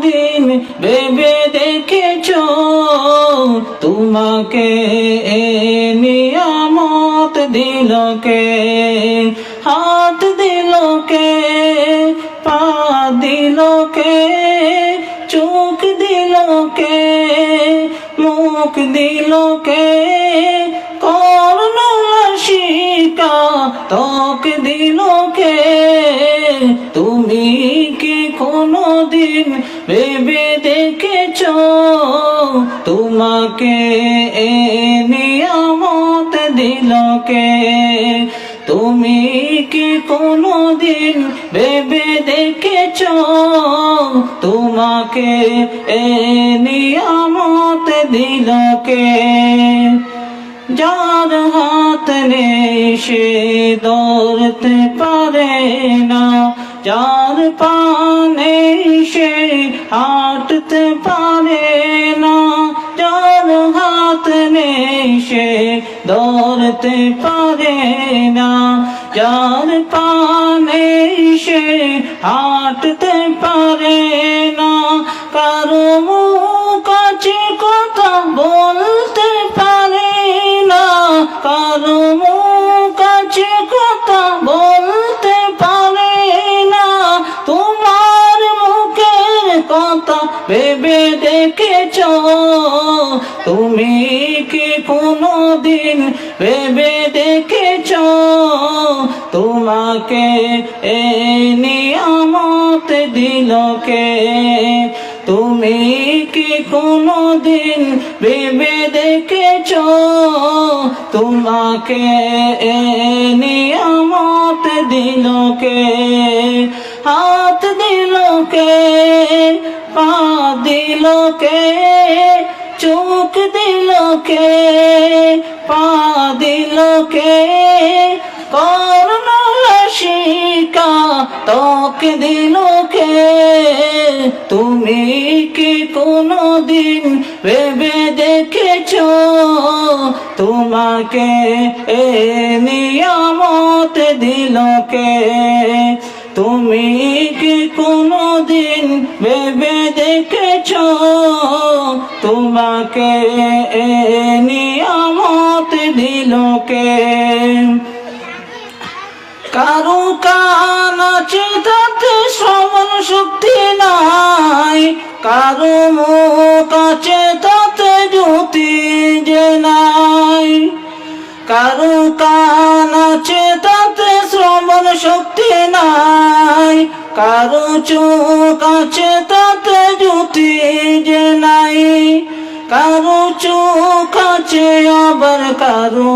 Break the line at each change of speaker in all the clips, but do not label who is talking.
দিন ভেবে দেখেছ? তোমাকে এ নিয়ামত দিল কে? হাত দিল কে? পা দিল কে? চোখ দিল কে? মুখ দিল কে? করুণাশিকা তক দিল কে? তুমি কি কোনো দিন ভেবে দেখেছ? তোমাকে এ নিয়ামত দিল কে? তুমি কি কোনো দিন ভেবে দেখেছ? তোমাকে এ নিয়ামত দিল কে? যার হাত নেই সে দৌড়তে পারে না। যার পানে সে হাঁটতে পারে না যার হাত নেই সে দৌড়তে পারে না যার পানে সে হাঁটতে পারে না কারও আছে কথা বলতে পারে না কারও দেখেছ? তুমি কি কোনো দিন ভেবে দেখেছ? তোমাকে এ নিয়ামত দিল কে? তুমি কি কোনো দিন ভেবে দেখেছ? তোমাকে এ নিয়ামত দিল কে? হাত কে পা দিল কে চোখ দিল কে পা দিল কে করুণাশিকা তক দিল কে তুমি কি কোনো দিন ভেবে দেখেছ তোমাকে এ নিয়ামত দিল কে? তুমি কি কোনো দিন ভেবে দেখেছ? তোমাকে নিয়ামত দিল কে? কারও কান আছে তাতে শ্রবণ শক্তি নাই। কারও মুখ আছে তাতে জ্যোতি যে নাই। কারও কান আছে তাতে শ্রবণ শক্তি নাই। কারও চোখ আছে তাতে জ্যোতি যে নাই। কারও চোখ আছে আবার কারও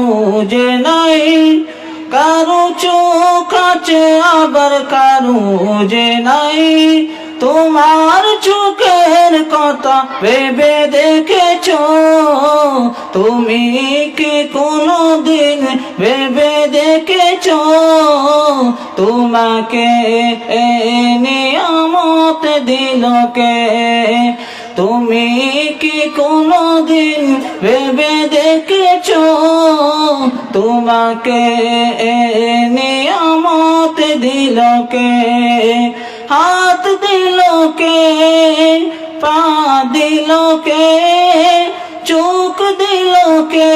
যে নাই। কারও চোখ আছে আবার কারও যে নাই। তোমার চোখের কথা ভেবে দেখেছ, তুমি কি কোনো দিন ভেবে দেখেছ? তোমাকে নিয়ামত দিল কে? তুমি কি কোনো দিন ভেবে দেখেছ? তোমাকে নিয়ামত দিল কে? হাত দিল কে? পা দিল কে? চোখ দিল কে?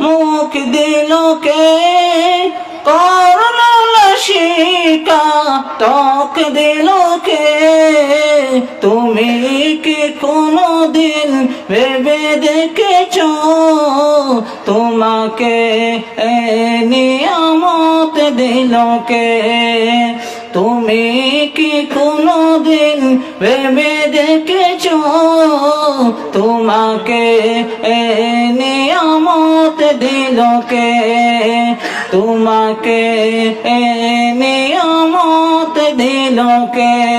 মুখ দিল কে করুণাশিকা তক দিল কে তুমি কি কোনো দিন ভেবে দেখেছ? তোমাকে নিয়ামত দিল কে তুমি কি কোনো দিন ভেবে দেখেছ? তোমাকে এ নিয়ামত দিল কে তোমাকে এ নিয়ামত দিল কে